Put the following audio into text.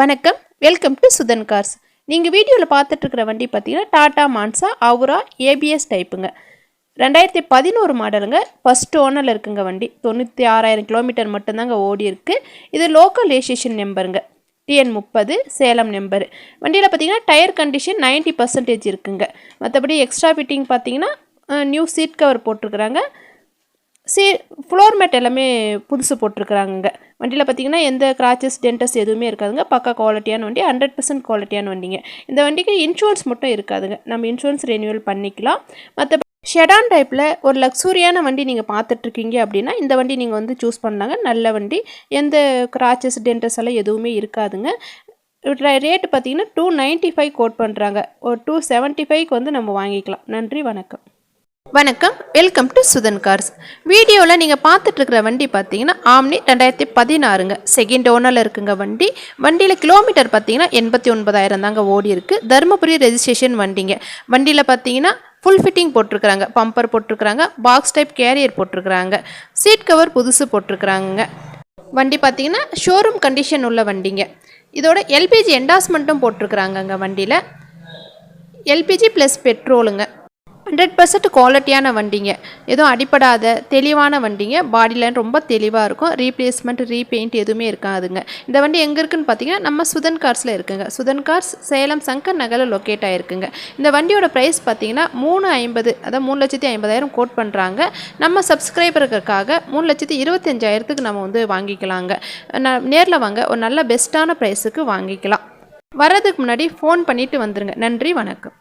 வணக்கம். Welcome to Sudan cars நீங்கள் வீடியோவில் பார்த்துட்ருக்கிற வண்டி பார்த்தீங்கன்னா டாடா மான்சா அவுரா ஏபிஎஸ் டைப்புங்க ரெண்டாயிரத்தி பதினோரு மாடலுங்க ஃபஸ்ட் ஓனரில் இருக்குங்க வண்டி. தொண்ணூற்றி ஆறாயிரம் கிலோமீட்டர் மட்டும்தாங்க ஓடி இருக்குது இது லோக்கல் ரெஜிஸ்ட்ரேஷன் நம்பருங்க டிஎன் முப்பது சேலம் நம்பரு வண்டியில் பார்த்தீங்கன்னா டயர் கண்டிஷன் 90% பர்சன்டேஜ் இருக்குங்க. மற்றபடி எக்ஸ்ட்ரா ஃபிட்டிங் பார்த்தீங்கன்னா நியூ சீட் கவர் போட்டிருக்கிறாங்க. சே ஃப்ளோர் மேட் எல்லாமே புதுசு போட்டிருக்கிறாங்க வண்டியில் பார்த்தீங்கன்னா எந்த கிராச்சஸ் டென்டஸ் எதுவுமே இருக்காதுங்க. பக்கா குவாலிட்டியான வண்டி ஹண்ட்ரட் பர்சன்ட் குவாலிட்டியான வண்டிங்க. இந்த வண்டிக்கு இன்சூரன்ஸ் மட்டும் இருக்காதுங்க. நம்ம இன்சூரன்ஸ் ரெனியூவல் பண்ணிக்கலாம். மற்ற ஷெடான் டைப்பில் ஒரு லக்ஸூரியான வண்டி நீங்கள் பார்த்துட்ருக்கீங்க அப்படின்னா இந்த வண்டி நீங்கள் வந்து சூஸ் பண்ணலாங்க. நல்ல வண்டி. எந்த கிராச்சஸ் டென்டஸ் எல்லாம் எதுவுமே இருக்காதுங்க. ரேட்டு பார்த்தீங்கன்னா டூ நைன்ட்டி ஃபைவ் கோட் பண்ணுறாங்க ஒரு டூ செவன்ட்டி ஃபைவ்க்கு வந்து நம்ம வாங்கிக்கலாம். நன்றி வணக்கம். வணக்கம் வெல்கம் டு சுதன் கார்ஸ் வீடியோவில் நீங்கள் பார்த்துட்ருக்கிற வண்டி பார்த்தீங்கன்னா ஆம்னி ரெண்டாயிரத்தி பதினாறுங்க. செகண்ட் ஓனரில் இருக்குங்க வண்டி. வண்டியில் கிலோமீட்டர் பார்த்தீங்கன்னா எண்பத்தி ஒன்பதாயிரம் தாங்க ஓடி இருக்குது தருமபுரி ரெஜிஸ்ட்ரேஷன் வண்டிங்க. வண்டியில் பார்த்தீங்கன்னா ஃபுல் ஃபிட்டிங் போட்டிருக்கிறாங்க. பம்பர் போட்டிருக்கிறாங்க. பாக்ஸ் டைப் கேரியர் போட்டிருக்கிறாங்க. சீட் கவர் புதுசு போட்டிருக்கிறாங்க வண்டி பார்த்தீங்கன்னா ஷோரூம் கண்டிஷன் உள்ள வண்டிங்க. இதோட எல்பிஜி என்டாஸ்மெண்ட்டும் போட்டிருக்கிறாங்கங்க வண்டியில். எல்பிஜி ப்ளஸ் பெட்ரோலுங்க ஹண்ட்ரட் பர்சன்ட் குவாலிட்டியான வண்டிங்க. எதுவும் அடிப்படாத தெளிவான வண்டிங்க. பாடியில் ரொம்ப தெளிவாக இருக்கும். ரீப்ளேஸ்மெண்ட் ரீபெயிண்ட் எதுவுமே இருக்காதுங்க. இந்த வண்டி எங்கே இருக்குன்னு பார்த்தீங்கன்னா நம்ம சுதன் கார்ஸில் இருக்குங்க. சுதன் கார்ஸ் சேலம் சங்கர் நகரில் லொக்கேட் ஆகிருக்குங்க இந்த வண்டியோட ப்ரைஸ் பார்த்தீங்கன்னா மூணு ஐம்பது அதாவது மூணு லட்சத்தி ஐம்பதாயிரம் கோட் பண்ணுறாங்க நம்ம சப்ஸ்கிரைபருக்காக மூணு லட்சத்தி இருபத்தஞ்சாயிரத்துக்கு நம்ம வந்து வாங்கிக்கலாங்க. நேரில் வாங்க. ஒரு நல்ல பெஸ்ட்டான ப்ரைஸுக்கு வாங்கிக்கலாம். வர்றதுக்கு முன்னாடி ஃபோன் பண்ணிவிட்டு வந்துருங்க. நன்றி வணக்கம்.